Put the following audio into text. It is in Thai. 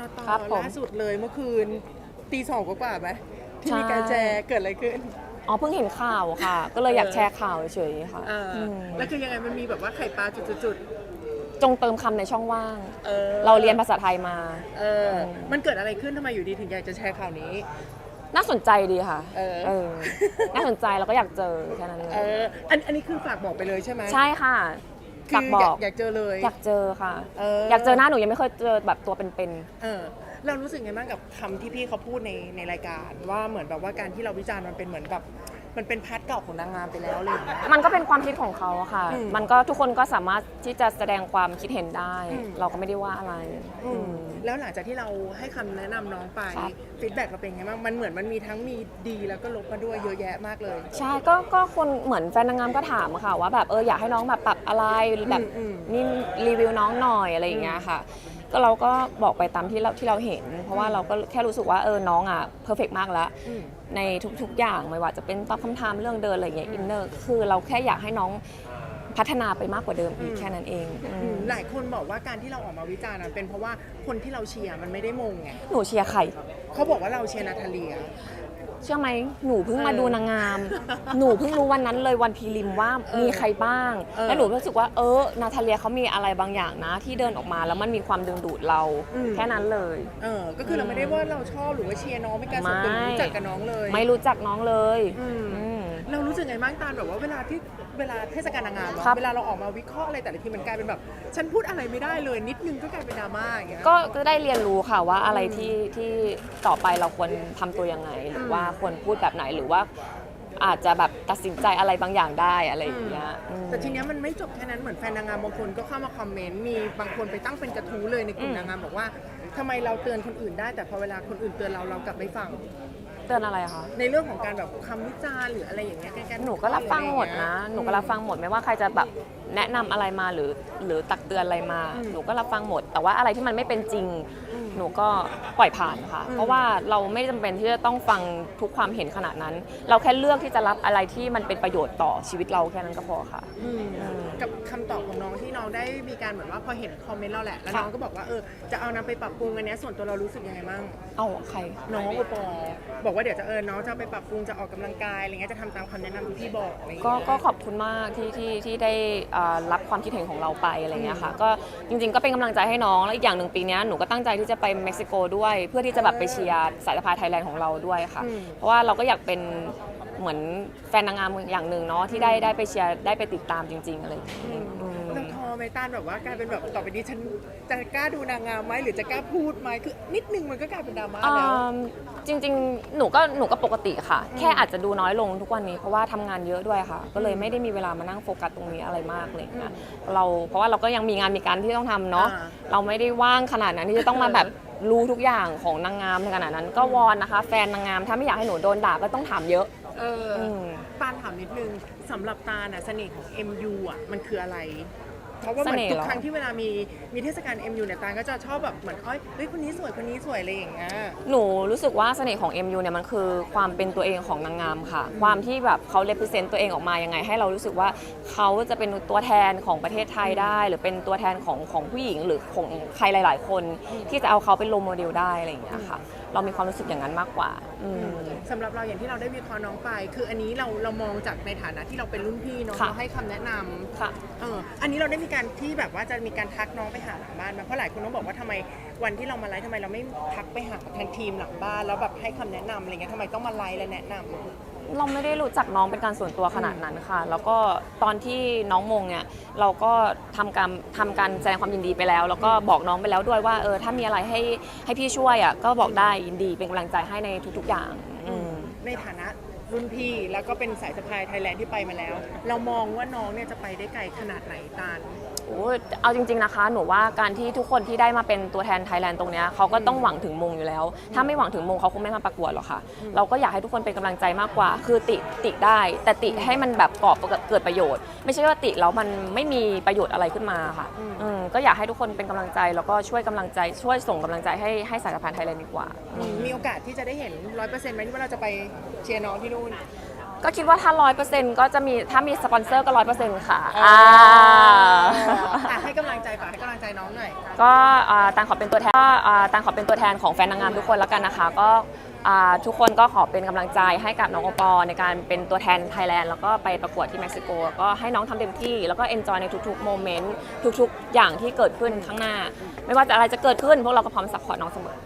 นอตอครับผม ล่าสุดเลยเมื่อคืนตีสองกว่าๆไหมที่ใช่มีการแชร์เกิดอะไรขึ้น อ๋อเพิ่งเห็นข่าวค่ะ ก็เลยอยากแชร์ข่าวเฉยๆค่ะเอออมแล้วคือยังไงมันมีแบบว่าไข่ปลาจุดๆจงเติมคำในช่องว่าง ๆเออเราเรียนภาษาไทยมา เออมันเกิดอะไรขึ้นทำไมอยู่ดีถึงอยากจะแชร์ข่าวนี้ น่าสนใจดีค่ะเออเออน่าสนใจแล้วก็อยากเจอแค่นั้นเลเอยออันอันนี้คือฝากบอกไปเลยใช่ไหมใช่ค่ะ คืฝากบอกอยากเจอเลย อยากเจอค่ะเออ อยากเจอหน้าหนูยังไม่เคยเจอแบบตัวเป็นเออเรารู้สึกไงบ้างกับคำที่พี่เขาพูดในในรายการ ว่าเหมือนแบบว่าการที่เราวิจารณ์มันเป็นเหมือนแบบ มันเป็นพาร์ทเก่าของนางงามไปแล้วอะไรอย่างเลยๆมันก็เป็นความคิดของเขาอะค่ะ อืมมันก็ทุกคนก็สามารถที่จะแสดงความคิดเห็นได้ อืม เราก็ไม่ได้ว่าอะไรอืมอืม แล้วหลังจากที่เราให้คำแนะนำน้องไปครับ ฟีดแบ็กเราเป็นไงบ้างมันเหมือนมันมีทั้งมีดีแล้วก็ลบมาด้วยเยอะแยะมากเลย ใช่ก็ก็คนเหมือนแฟนนางงามก็ถามอะค่ะ ว่าแบบเอออยากให้น้องแบบปรับอะไรแบบอืมนี่รีวิวน้องหน่อยอะไรอย่างเงี้ยค่ะ ก็เราก็บอกไปตามที่เราที่เราเห็น เพราะว่าเราก็แค่รู้สึกว่าเออน้องอะเพอร์เฟกมากแล้วอืมในทุกๆอย่างไม่ว่าจะเป็นตอบคำถามเรื่องเดินอะไรอย่างเงี้ยอินเนอร์คือเราแค่อยากให้น้องพัฒนาไปมากกว่าเดิมอีกอืมแค่นั้นเองอือืมมหลายคนบอกว่าการที่เราออกมาวิจารณ์อะเป็นเพราะว่าคนที่เราเชียร์มันไม่ได้มงไงหนูเชียร์ใคร เขาบอกว่าเราเชียร์นาทาเลีย เชื่อไหมหนูเพิ่งเออมาดูนางงาม หนูเพิ่งรู้วันนั้นเลยวันพรีลิมว่าเออมีใครบ้างเออแล้วหนูรู้สึกว่าเออนาทาเลียเขามีอะไรบางอย่างนะ ที่เดินออกมาแล้วมันมีความดึงดูดเราอืมแค่นั้นเลยเออก็คือเราไม่ได้ว่าเราชอบหรือว่าเชียร์น้องเป็นการส่วนตัวไม่รู้จักกับน้องเลย ไม่รู้จักน้องเลยอืมอืม เรารู้สึกไงบ้างตาลแบบว่าเวลาที่เวลาเทศกาลนางงามเนาะครับ เวลาเราออกมาวิเคราะห์อะไรแต่ละทีมันกลายเป็นแบบ ฉันพูดอะไรไม่ได้เลย นิดนึงก็กลายเป็นดราม่าอย่างเงี้ย ก็ก็ได้เรียนรู้ค่ะว่าอะไรอืมที่ที่ต่อไปเราควรทำตัวยังไง หรือว่าควรพูดแบบไหนหรือว่า อาจจะแบบตัดสินใจอะไรบางอย่างได้อะไรอย่างเงี้ยอืม แต่ทีเนี้ยมันไม่จบแค่นั้นเหมือนแฟนนางงามบางคนก็เข้ามาคอมเมนต์มีบางคนไปตั้งเป็นกระทู้เลยในกลุ่มอืม นางงามบอกว่าทำไมเราเตือนคนอื่นได้ แต่พอเวลาคนอื่นเตือนเราเรากลับไม่ฟัง เตือนอะไรคะ ในเรื่องของการแบบคำวิจารณ์หรืออะไรอย่างเงี้ยใกล้ๆหนูก็รับฟังหมดนะ หนูก็รับฟังหมดไม่ว่าใครจะแบบ แนะนำอะไรมาหรือหรือตักเตือนอะไรมาอืมหนูก็รับฟังหมด แต่ว่าอะไรที่มันไม่เป็นจริงอืมหนูก็ปล่อยผ่านค่ะอืมเพราะว่าเราไม่จำเป็นที่จะต้องฟังทุกความเห็นขนาดนั้น เราแค่เลือกที่จะรับอะไรที่มันเป็นประโยชน์ต่อชีวิตเราแค่นั้นก็พอค่ะ อืมอืมกับคำตอบของน้องที่น้องได้มีการเหมือนว่าพอเห็นคอมเมนต์เราแหละ แล้วค่ะน้องก็บอกว่าเออจะเอานำไปปรับปรุงอันเนี้ยส่วนตัวเรารู้สึกยังไงบ้าง เอาใคร น้องโอปอบอกว่าเดี๋ยวจะเออน้องจะเอาไปปรับปรุงจะออกกำลังกายอะไรเงี้ยจะทำตามคำแนะนำที่พี่บอกอะไรเงี้ยก็ก็ขอบคุณมากที่ที่ที่ได้อ่ารับความคิดเห็นของเราไปอะไรเงี้ยค่ะก็จริงๆ ก็เป็นกำลังใจให้น้องแล้วอีกอย่างหนึ่งปีเนี้ยหนูก็ตั้งใจที่จะไปเม็กซิโกด้วย เพื่อที่จะแบบไปเชียร์สายสะพายไทยแลนด์ของเราด้วยค่ะ อืม เพราะว่าเราก็อยากเป็นเหมือนแฟนนางงามอย่างหนึ่งเนาะที่ได้ได้ไปเชียร์ได้ไปติดตามจริงๆอะไรอย่างเงี้ย อืมเราทอ ไหมต้านแบบว่ากลายเป็นแบบต่อไปนี้ฉันจะกล้าดูนางงามไหมหรือจะกล้าพูดไหมคือนิดนึงมันก็กลายเป็นดราม่าแล้ว อืมจริงๆ หนูก็หนูก็ปกติค่ะ แค่อาจจะดูน้อยลงทุกวันนี้เพราะว่าทำงานเยอะด้วยค่ะ ก็เลยไม่ได้มีเวลามานั่งโฟกัสตรงนี้อะไรมากเลยนะเราเพราะว่าเราก็ยังมีงานมีการที่ต้องทำเนาะอ่า เราไม่ได้ว่างขนาดนั้นที่จะต้องมาแบบรู้ทุกอย่างของนางงามในขนาดนั้น ก็วอนนะคะ แฟนนางงามถ้าไม่อยากให้หนูโดนด่าก็ต้องถามเยอะ เอออมปานถามนิดนึงสำหรับตาลน่ะเสน่ห์ของ MU อะมันคืออะไร เพราะว่าเหมือนเสน่ห์ทุกเหรอครั้งที่เวลามีมีเทศกาล MU เนี่ยตาลก็จะชอบแบบเหมือนอ้อยเฮ้ยคนนี้สวยคนนี้สวยอะไรอย่างเงี้ย หนูรู้สึกว่าเสน่ห์ของ MU เนี่ยมันคือความเป็นตัวเองของนางงามค่ะ ความที่แบบเขา represent ตัวเองออกมายังไง ให้เรารู้สึกว่าเขาจะเป็นตัวแทนของประเทศไทยได้ หรือเป็นตัวแทนของของผู้หญิงหรือของใครหลาย ๆ คน ที่จะเอาเขาเป็นโรโมเดลได้อะไรอย่างเงี้ยค่ะ เรามีความรู้สึกอย่างนั้นมากกว่า อืม สำหรับเราอย่างที่เราได้วิเคราะห์น้องไป คืออันนี้เราเรามองจากในฐานะที่เราเป็นรุ่นพี่เนาะค่ะ เราให้คำแนะนำค่ะ เอออันนี้เราได้มีการที่แบบว่าจะมีการทักน้องไปหาหลังบ้านไหมเพราะหลายคนต้องบอกว่าทำไมวันที่เรามาไลฟ์ทำไมเราไม่ทักไปหาทางทีมหลังบ้านแล้วแบบให้คำแนะนำอะไรเงี้ยทำไมต้องมาไลฟ์และแนะนำ เราไม่ได้รู้จักน้องเป็นการส่วนตัวขนาดนั้นค่ะ แล้วก็ตอนที่น้องมงเนี่ยเราก็ทำการทำการแสดงความยินดีไปแล้ว แล้วก็บอกน้องไปแล้วด้วยว่าเออถ้ามีอะไรให้ให้พี่ช่วยอะก็บอกได้ยินดีเป็นกำลังใจให้ในทุก ๆ อย่างอืม ในฐานะรุ่นพี่แล้วก็เป็นสายสะพายไทยแลนด์ที่ไปมาแล้ว เรามองว่าน้องเนี่ยจะไปได้ไกลขนาดไหนตาลโอ้ย เอาจริง ๆนะคะ หนูว่าการที่ทุกคนที่ได้มาเป็นตัวแทนไทยแลนด์ตรงเนี้ยเขาก็ต้องหวังถึงมงอยู่แล้ว ถ้าไม่หวังถึงมงเขาคงไม่มาประกวดหรอกค่ะ เราก็อยากให้ทุกคนเป็นกำลังใจมากกว่า คือติติได้ แต่ติให้มันแบบก่อเกิดประโยชน์ ไม่ใช่ว่าติแล้วมันไม่มีประโยชน์อะไรขึ้นมาค่ะอืมอืมก็อยากให้ทุกคนเป็นกำลังใจแล้วก็ช่วยกำลังใจ ช่วยส่งกำลังใจให้ให้สายพันธ์ไทยแลนด์ดีกว่า มีโอกาสที่จะได้เห็นร้อยเปอร์เซ็นต์ไหมที่ว่าเราจะไปเชียร์น้องที่นู่น ก็คิดว่าถ้าร้อยเปอร์เซ็นต์ก็จะมีถ้ามีสปอนเซอร์ก็ร้อยเปอร์เซ็นต์ค่ะอ่าอ่าอะให้กำลังใจฝากให้กำลังใจน้องหน่อยก็อ่าต่างขอเป็นตัวแทนก็อ่าต่างขอเป็นตัวแทนของแฟนนางงามทุกคนแล้วกันนะคะก็อ่าทุกคนก็ขอเป็นกำลังใจให้กับน้องโอปอล์ในการเป็นตัวแทนไทยแลนด์แล้วก็ไปประกวดที่เม็กซิโก ก็ให้น้องทำเต็มที่แล้วก็เอนจอยในทุกๆโมเมนต์ทุกๆ อย่างที่เกิดขึ้นข้างหน้า ไม่ว่าจะอะไรจะเกิดขึ้นพวกเราก็พร้อมซัพพอร์ตน้องเสมอ